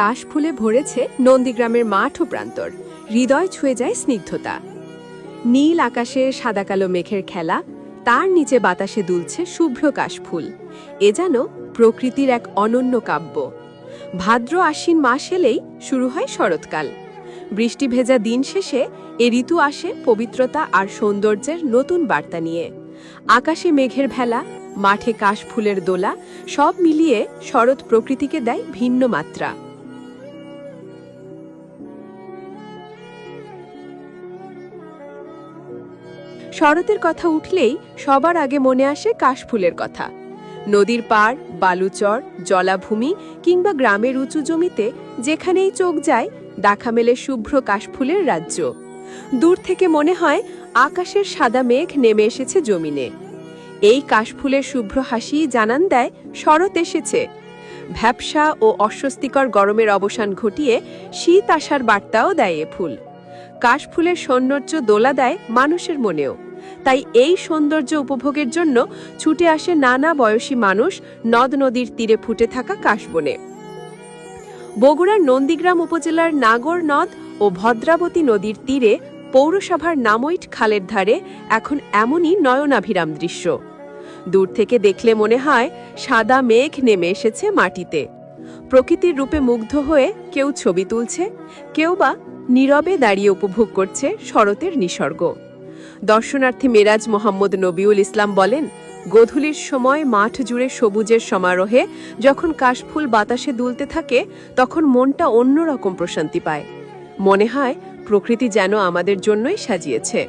কাশ ফুলে ভরেছে নন্দীগ্রামের মাঠ ও প্রান্তর। হৃদয় ছুঁয়ে যায় স্নিগ্ধতা। নীল আকাশে সাদা কালো মেঘের খেলা, তার নিচে বাতাসে দুলছে শুভ্র কাশফুল। এ যেন প্রকৃতির এক অনন্য কাব্য। ভাদ্র আশ্বিন মাস এলেই শুরু হয় শরৎকাল। বৃষ্টি ভেজা দিন শেষে এ ঋতু আসে পবিত্রতা আর সৌন্দর্যের নতুন বার্তা নিয়ে। আকাশে মেঘের ভেলা, মাঠে কাশফুলের দোলা, সব মিলিয়ে শরৎ প্রকৃতিকে দেয় ভিন্ন মাত্রা। শরতের কথা উঠলেই সবার আগে মনে আসে কাশফুলের কথা। নদীর পাড়, বালুচর, জলাভূমি কিংবা গ্রামের উঁচু জমিতে যেখানেই চোখ যায়, দেখা মেলে শুভ্র কাশফুলের রাজ্য। দূর থেকে মনে হয় আকাশের সাদা মেঘ নেমে এসেছে জমিনে। এই কাশফুলের শুভ্র হাসি জানান দেয় শরৎ এসেছে। ভ্যাবসা ও অস্বস্তিকর গরমের অবসান ঘটিয়ে শীত আসার বার্তাও দেয় এ ফুল। কাশফুলের সৌন্দর্য দোলা দেয় মানুষের মনেও। তাই এই সৌন্দর্য উপভোগের জন্য ছুটে আসে নানা বয়সী মানুষ নদ নদীর তীরে ফুটে থাকা কাশবনে। বগুড়ার নন্দীগ্রাম উপজেলার নাগর নদ ও ভদ্রাবতী নদীর তীরে পৌরসভার নামইট খালের ধারে এখন এমনই নয়নাভিরাম দৃশ্য। দূর থেকে দেখলে মনে হয় সাদা মেঘ নেমে এসেছে মাটিতে। প্রকৃতির রূপে মুগ্ধ হয়ে কেউ ছবি তুলছে, কেউ বা নীরবে দাঁড়িয়ে উপভোগ করছে শরতের নিসর্গ। দর্শনার্থী মেরাজ মোহাম্মদ নবিউল ইসলাম বলেন, গোধূলির সময় মাঠ জুড়ে সবুজের সমারোহে যখন কাশফুল বাতাসে দুলতে থাকে, তখন মনটা অন্যরকম প্রশান্তি পায়। মনে হয়, প্রকৃতি যেন আমাদের জন্যই সাজিয়েছে।